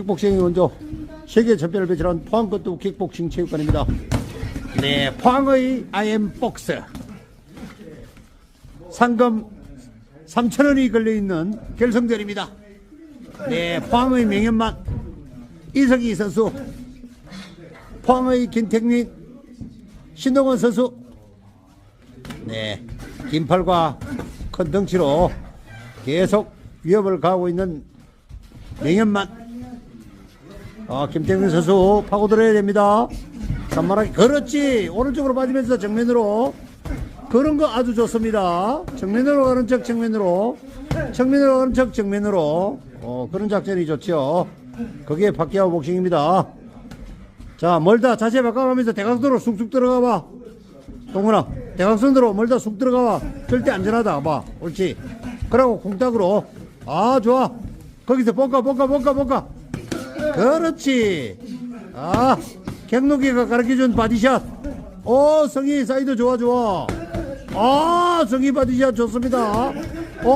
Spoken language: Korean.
킥복싱의 원조 세계 챔피언을 배출한 포항것도 킥복싱 체육관입니다. 네, 포항의 아이엠 복스 상금 3천원이 걸려있는 결승전입니다. 네, 포항의 명현만 이석희 선수 포항의 김택민 신동원 선수 네, 긴팔과 큰 덩치로 계속 위협을 가하고 있는 명현만 아, 김태균 선수 파고들어야 됩니다. 산만하게 그렇지 오른쪽으로 빠지면서 정면으로 그런 거 아주 좋습니다. 정면으로 가는 척 정면으로 정면으로 가는 척 정면으로 어, 그런 작전이 좋죠. 그게 박기하우 복싱입니다. 자 멀다 자세 바꿔가면서 대각도로 쑥쑥 들어가 봐. 동훈아 대각선으로 멀다 쑥 들어가 봐. 절대 안전하다 봐. 옳지. 그러고 콩딱으로 아 좋아. 거기서 볶아 볶아 볶아 볶아. 그렇지. 아, 경록이가 가르쳐준 바디샷. 오, 성희 사이드 좋아, 좋아. 아, 성희 바디샷 좋습니다.